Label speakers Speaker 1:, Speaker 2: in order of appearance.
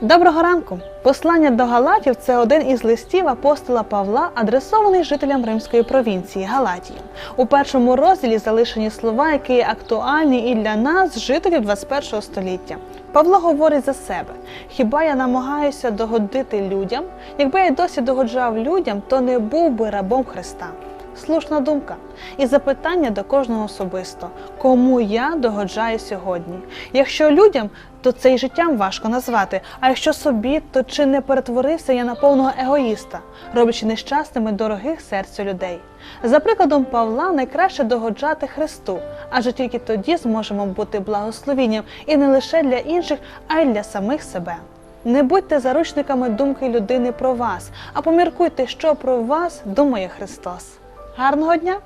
Speaker 1: Доброго ранку! Послання до Галатів це один із листів апостола Павла, адресований жителям римської провінції Галатії. У першому розділі залишені слова, які є актуальні і для нас, жителів 21 століття. Павло говорить за себе: хіба я намагаюся догодити людям? Якби я досі догоджав людям, то не був би рабом Христа. Слушна думка і запитання до кожного особисто, кому я догоджаю сьогодні. Якщо людям, то це й життям важко назвати. А якщо собі, то чи не перетворився я на повного егоїста, роблячи нещасними дорогих серцю людей? За прикладом Павла, найкраще догоджати Христу, адже тільки тоді зможемо бути благословенням і не лише для інших, а й для самих себе. Не будьте заручниками думки людини про вас, а поміркуйте, що про вас думає Христос. Гарного дня!